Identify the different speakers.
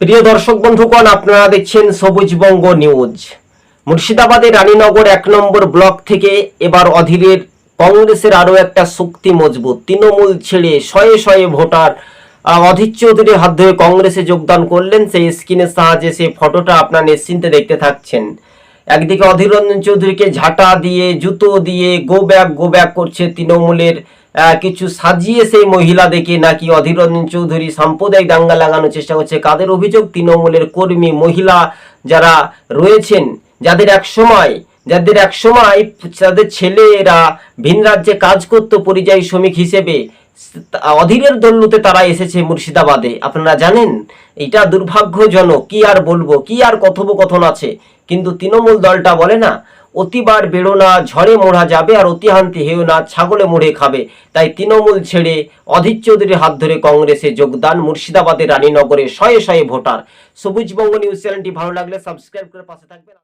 Speaker 1: প্রিয় দর্শক বন্ধুগণ, আপনারা দেখছেন সবুজবঙ্গ নিউজ। মুর্শিদাবাদের রানীনগর এক নম্বর ব্লক থেকে এবার অধীরের কংগ্রেসের আরও একটা শক্তি মজবুত। তৃণমূল ছেড়ে শয়ে শয়ে ভোটার অধীর চৌধুরীর হাত ধরে কংগ্রেসে যোগদান করলেন। সেই স্ক্রিনের সাহায্যে সেই ফটোটা আপনার নিশ্চিন্তে দেখতে থাকছেন। একদিকে অধীর রঞ্জন চৌধুরীকে ঝাঁটা দিয়ে, জুতো দিয়ে গো ব্যাক গো ব্যাক করছে তৃণমূলের কিছু সাজিয়ে সেই মহিলা দেখে নাকি অধীর রঞ্জন চৌধুরী সাম্প্রদায়িক দাঙ্গা লাগানোর চেষ্টা করছে। কাদের অভিযোগ? তৃণমূলের কর্মী, মহিলা যারা রয়েছেন, যাদের এক সময়, যাদের এক সময় তাদের ছেলেরা ভিন রাজ্যে কাজ করত পরিযায়ী শ্রমিক হিসেবে অধীরের দল্লুতে তারা এসেছে মুর্শিদাবাদে। আপনারা জানেন এটা দুর্ভাগ্যজনক, কি আর বলব, কি আর কথোপকথন আছে? কিন্তু তৃণমূল দলটা বলে না, অতিবার বেরো না ঝড়ে মোড়া যাবে আর অতিহান্তি হেও না, ছাগলে মোড়ে খাবে। তাই তৃণমূল ছেড়ে অধীর চৌধুরীর হাত ধরে কংগ্রেসে যোগদান মুর্শিদাবাদের রানীনগরে শয়ে শয়ে ভোটার। সবুজবঙ্গ নিউজ চ্যানেলটি ভালো লাগলে সাবস্ক্রাইব করে পাশে থাকবেন।